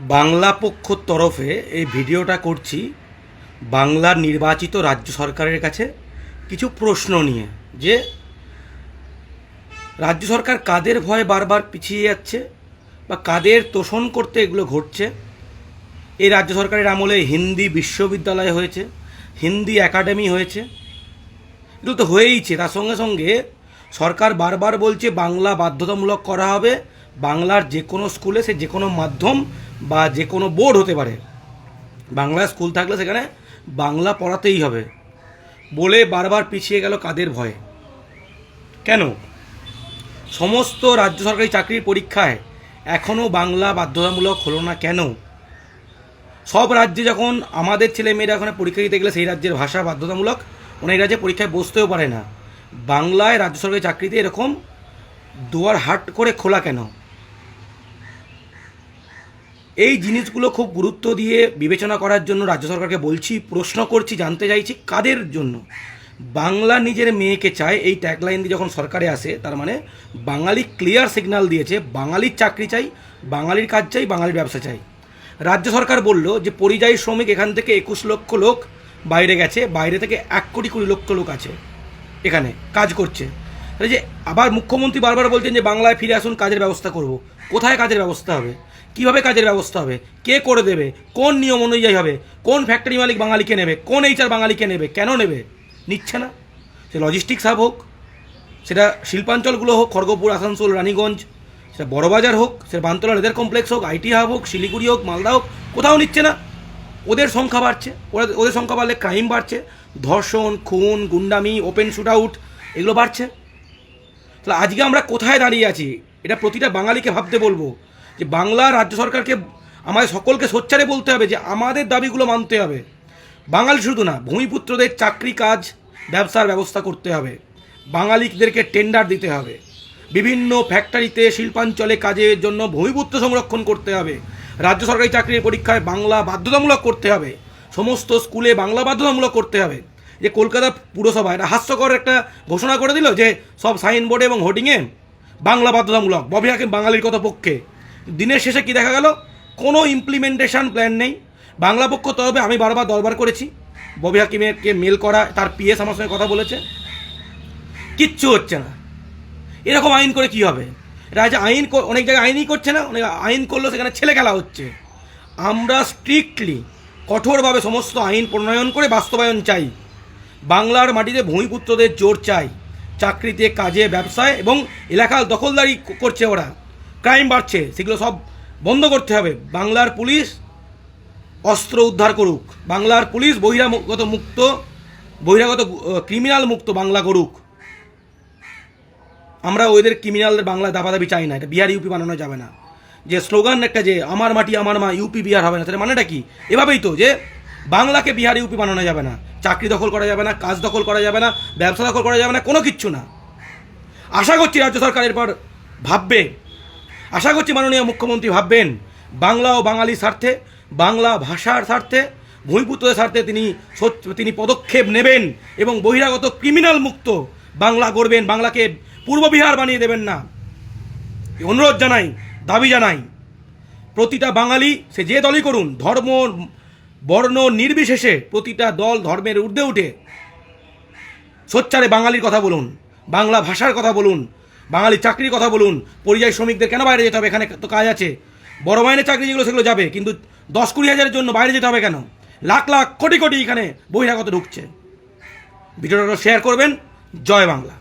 বাংলা পক্ষর তরফে এই ভিডিওটা করছি বাংলার নির্বাচিত রাজ্য সরকারের কাছে কিছু প্রশ্ন নিয়ে, যে রাজ্য সরকার কাদের ভয়ে বারবার পিছিয়ে যাচ্ছে বা কাদের তোষণ করতে এগুলো ঘটছে? এই রাজ্য সরকারের আমলে হিন্দি বিশ্ববিদ্যালয় হয়েছে, হিন্দি একাডেমি হয়েছে, এগুলো তো হয়েইছে। তার সঙ্গে সঙ্গে সরকার বারবার বলছে বাংলা বাধ্যতামূলক করা হবে, বাংলার যে কোনো স্কুলে সে যে কোনো মাধ্যম বা যে কোনো বোর্ড হতে পারে। বাংলা স্কুল থাকলে সেখানে বাংলা পড়াতেই হবে। বলে বারবার পিছিয়ে গেল কাদের ভয়ে? কেন? সমস্ত রাজ্য সরকারি চাকরির পরীক্ষায় এখনও বাংলা বাধ্যতামূলক হলো না কেন? সব রাজ্যে যখন আমাদের ছেলে মেয়েরা ওখানে পরীক্ষা দিতে গেলে সেই রাজ্যের ভাষা বাধ্যতামূলক, অনেক রাজ্যে পরীক্ষায় বসতেও পারে না। বাংলায় রাজ্য সরকারি চাকরিতে এরকম দুয়ার হাট করে খোলা কেন? এই জিনিসগুলো খুব গুরুত্ব দিয়ে বিবেচনা করার জন্য রাজ্য সরকারকে বলছি, প্রশ্ন করছি, জানতে চাইছি কাদের জন্য? বাংলা নিজের মেয়েকে চায়, এই ট্যাগলাইন দিয়ে যখন সরকারে আসে, তার মানে বাঙালি ক্লিয়ার সিগন্যাল দিয়েছে, বাঙালির চাকরি চাই, বাঙালির কাজ চাই, বাঙালির ব্যবসা চাই। রাজ্য সরকার বলল যে, পরিযায়ী শ্রমিক এখান থেকে একুশ লক্ষ লোক বাইরে গেছে, বাইরে থেকে এক কোটি কুড়ি লক্ষ লোক আছে, এখানে কাজ করছে। যে আবার মুখ্যমন্ত্রী বারবার বলছেন যে বাংলায় ফিরে আসুন, কাজের ব্যবস্থা করব। কোথায় কাজের ব্যবস্থা হবে? কীভাবে কাজের ব্যবস্থা হবে? কে করে দেবে? কোন নিয়ম অনুযায়ী হবে? কোন ফ্যাক্টরি মালিক বাঙালিকে নেবে? কোন এইচআর বাঙালিকে নেবে? কেন নেবে? নিচ্ছে না। সে লজিস্টিক্স হাব হোক, সেটা শিল্পাঞ্চলগুলো হোক, খড়গপুর, আসানসোল, রানীগঞ্জ, সেটা বড়বাজার হোক সেটা বান্তলা লেদার কমপ্লেক্স হোক আইটি হাব হোক, শিলিগুড়ি হোক, মালদা হোক, কোথাও নিচ্ছে না। ওদের সংখ্যা বাড়ছে। ওরা, ওদের সংখ্যা বাড়লে ক্রাইম বাড়ছে। ধর্ষণ, খুন, গুন্ডামি ওপেন শুট আউট এগুলো বাড়ছে। তাহলে আজকে আমরা কোথায় দাঁড়িয়ে আছি? এটা প্রতিটা বাঙালিকে ভাবতে বলব যে বাংলা রাজ্য সরকারকে আমাদের সকলকে সোচ্চারে বলতে হবে যে আমাদের দাবিগুলো মানতে হবে। বাঙালি শুধু না, ভূমিপুত্রদের চাকরি কাজ, ব্যবসার ব্যবস্থা করতে হবে। বাঙালিদেরকে টেন্ডার দিতে হবে। বিভিন্ন ফ্যাক্টরিতে শিল্পাঞ্চলে কাজের জন্য ভূমিপুত্র সংরক্ষণ করতে হবে। রাজ্য সরকারি চাকরির পরীক্ষায় বাংলা বাধ্যতামূলক করতে হবে। সমস্ত স্কুলে বাংলা বাধ্যতামূলক করতে হবে। যে কলকাতা পুরসভা, এটা হাস্যকর একটা ঘোষণা করে দিল যে সব সাইনবোর্ডে এবং হোর্ডিংয়ে বাংলা বাধ্যতামূলক, ববি হাকিম বাঙালির কত পক্ষে। দিনের শেষে কি দেখা গেল? কোনো ইমপ্লিমেন্টেশন প্ল্যান নেই। বাংলা পক্ষ তরফে আমি বারবার দরবার করেছি। ববি হাকিমেরকে মেল করা, তার পিএস আমার সঙ্গে কথা বলেছে। কিচ্ছু হচ্ছে না। এরকম আইন করে কি হবে? রাজা আইন অনেক জায়গায় আইনই করছে না, অনেক আইন করলেও সেখানে ছেলে খেলা হচ্ছে। আমরা স্ট্রিক্টলি কঠোরভাবে সমস্ত আইন প্রণয়ন করে বাস্তবায়ন চাই। বাংলার মাটিতে ভূমিপুত্রদের জোর চাই চাকরিতে কাজে, ব্যবসায় এবং এলাকার দখলদারি করছে ওরা। ক্রাইম বাড়ছে, সেগুলো সব বন্ধ করতে হবে। বাংলার পুলিশ অস্ত্র উদ্ধার করুক। বাংলার পুলিশ বহিরাগত মুক্ত, বহিরাগত ক্রিমিনাল মুক্ত বাংলা করুক। আমরা ওদের ক্রিমিনালদের বাংলা দাবাদাবি চাই না। এটা বিহার, ইউপি বানানো যাবে না। যে স্লোগান একটা যে, আমার মাটি, আমার মা, ইউপি বিহার হবে না তাহলে মানেটা কি? এভাবেই তো, যে বাংলাকে বিহার ইউপি বানানো যাবে না, চাকরি দখল করা যাবে না, কাজ দখল করা যাবে না, ব্যবসা দখল করা যাবে না, কোনো কিচ্ছু না। আশা করছি রাজ্য সরকার এরপর ভাববে, আশা করছি মাননীয় মুখ্যমন্ত্রী ভাববেন, বাংলা ও বাঙালির স্বার্থে, বাংলা ভাষার স্বার্থে ভূমিপুত্রের স্বার্থে তিনি তিনি পদক্ষেপ নেবেন এবং বহিরাগত ক্রিমিনাল মুক্ত বাংলা গড়বেন, বাংলাকে পূর্ব বিহার বানিয়ে দেবেন না। অনুরোধ জানাই, দাবি জানাই, প্রতিটা বাঙালি সে যে দলই করুন, ধর্ম বর্ণ নির্বিশেষে প্রতিটা দল ধর্মের ঊর্ধ্বে উঠে। সোচ্চারে বাঙালির কথা বলুন, বাংলা ভাষার কথা বলুন, বাঙালি চাকরির কথা বলুন, পরিযায়ী শ্রমিকদের কেন বাইরে যেতে হবে? এখানে তো কাজ আছে। বড় মাইনের চাকরি যেগুলো সেগুলো যাবে, কিন্তু দশ কুড়ি হাজারের জন্য বাইরে যেতে হবে কেন? লাখ লাখ কোটি কোটি এখানে বহিরাগত ঢুকছে। ভিডিওটা শেয়ার করবেন। জয় বাংলা।